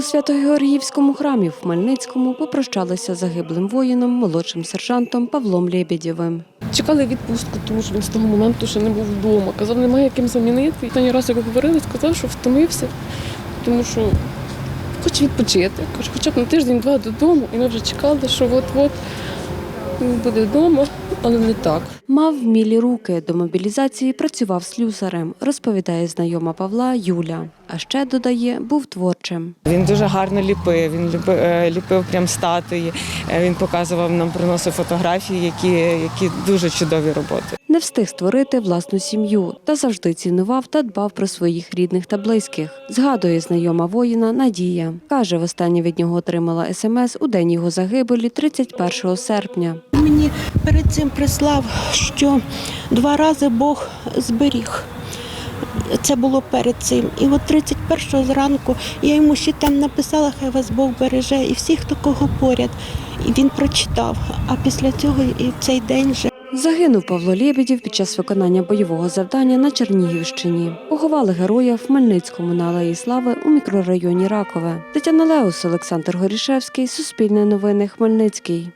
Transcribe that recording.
У Свято-Георгіївському храмі в Хмельницькому попрощалися загиблим воїном, молодшим сержантом Павлом Лєбєдєвим. Чекали відпустку, тому він з того моменту ще не був вдома. Казав, немає яким замінити. Останній раз, як говорили, сказав, що втомився, тому що хоче відпочити. Хоча б на тиждень-два додому. І ми вже чекали, що от-от він буде вдома, але не так. Мав вмілі руки. До мобілізації працював слюсарем, розповідає знайома Павла Юля. А ще додає, був творчим. Він дуже гарно ліпив. Він ліпив, е, ліпив прям статуї. Е, Він показував нам, приносив фотографії, які, які дуже чудові роботи. Не встиг створити власну сім'ю та завжди цінував та дбав про своїх рідних та близьких. Згадує знайома воїна Надія. Каже, востаннє від нього отримала смс у день його загибелі 31 серпня. Мені перед цим прислав, що два рази Бог зберіг. Це було перед цим. І от 31-го зранку я йому ще там написала, хай вас Бог береже, і всіх, хто кого поряд. І він прочитав. А після цього і в цей день вже Загинув Павло Лєбєдєв під час виконання бойового завдання на Чернігівщині. Поховали героя в Хмельницькому на Алеї Слави у мікрорайоні Ракове. Тетяна Леус, Олександр Горішевський, Суспільне новини, Хмельницький.